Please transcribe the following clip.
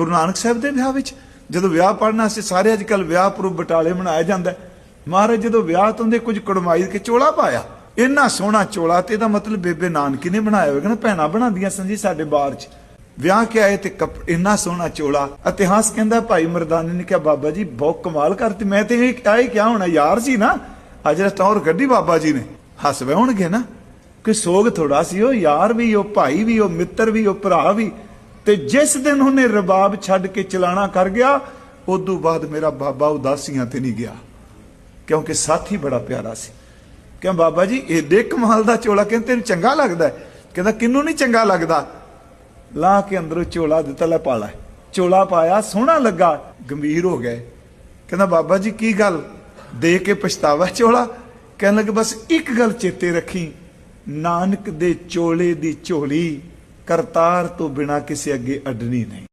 ਗੁਰੂ ਨਾਨਕ ਸਾਹਿਬ ਦੇ ਵਿਆਹ ਵਿੱਚ, ਜਦੋਂ ਵਿਆਹ ਪੜਨਾ ਸੀ, ਸਾਰੇ ਅੱਜ ਕੱਲ ਵਿਆਹ ਪੁਰਬ ਬਟਾਲੇ ਮਨਾਇਆ ਜਾਂਦਾ ਮਹਾਰਾਜ ਜਦੋਂ ਵਿਆਹ ਤੋਂ ਦੇ ਕੁਝ ਕੜਮਾਈ ਕੇ ਚੋਲਾ ਪਾਇਆ, ਇੰਨਾ ਸੋਹਣਾ ਚੋਲਾ ਤੇ ਇਹਦਾ ਮਤਲਬ ਬੇਬੇ ਨਾਨਕੀ ਨੇ ਬਣਾਇਆ ਹੋਵੇਗਾ ਨਾ, ਭੈਣਾਂ ਬਣਾਉਂਦੀਆਂ ਸਨ ਸਾਡੇ ਬਾਰ 'ਚ। ਵਿਆਹ ਕੇ ਆਏ ਤੇ ਇੰਨਾ ਸੋਹਣਾ ਚੋਲਾ ਇਤਿਹਾਸ ਕਹਿੰਦਾ, ਭਾਈ ਮਰਦਾਨੇ ਨੇ ਕਿਹਾ, ਬਾਬਾ ਜੀ, ਬਹੁਤ ਕਮਾਲ ਕਰਤੀ ਮੈਂ ਤੇ ਇਹ ਆਏ ਕਿਹਾ ਹੋਣਾ, ਯਾਰ ਸੀ ਨਾ, ਅੱਜ ਰਸਟੌਰ ਕੱਢੀ ਬਾਬਾ ਜੀ ਨੇ। ਹੱਸਵੇ ਹੋਣਗੇ ਨਾ। ਕਿ ਸੋਗ ਥੋੜਾ ਸੀ ਉਹ, ਯਾਰ ਵੀ ਉਹ, ਭਾਈ ਵੀ ਉਹ, ਮਿੱਤਰ ਵੀ ਉਹ, ਭਰਾ ਵੀ। ਤੇ ਜਿਸ ਦਿਨ ਉਹਨੇ ਰਬਾਬ ਛੱਡ ਕੇ ਚਲਾਣਾ ਕਰ ਗਿਆ, ਉਦੋਂ ਬਾਅਦ ਮੇਰਾ ਬਾਬਾ ਉਦਾਸੀਆਂ ਤੇ ਨਹੀਂ ਗਿਆ। ਕਿਉਂਕਿ ਸਾਥੀ ਬੜਾ ਪਿਆਰਾ ਸੀ। ਕਿਉਂ ਬਾਬਾ ਜੀ ਏਡੇ ਕਮਾਲ ਦਾ ਚੋਲਾ ਕਹਿੰਦੇ, ਤੈਨੂੰ ਚੰਗਾ ਲੱਗਦਾ ਕਹਿੰਦਾ ਕਿੰਨੂੰ ਨਹੀਂ ਚੰਗਾ ਲੱਗਦਾ? ਲਾ ਕੇ ਅੰਦਰੋਂ ਚੋਲਾ ਦਿੱਤਾ, ਲੈ ਪਾ ਲੈ ਚੋਲਾ ਪਾਇਆ, ਸੋਹਣਾ ਲੱਗਾ, ਗੰਭੀਰ ਹੋ ਗਏ। ਕਹਿੰਦਾ, ਬਾਬਾ ਜੀ, ਕੀ ਗੱਲ? ਦੇ ਕੇ ਪਛਤਾਵਾ ਚੋਲਾ? ਕਹਿਣ ਲੱਗੇ, ਬਸ ਇੱਕ ਗੱਲ ਚੇਤੇ ਰੱਖੀ, ਨਾਨਕ ਦੇ ਚੋਲੇ ਦੀ ਝੋਲੀ। ਕਰਤਾਰ ਤੋਂ ਬਿਨਾ ਕਿਸੇ ਅੱਗੇ ਅਡਣੀ ਨਹੀਂ।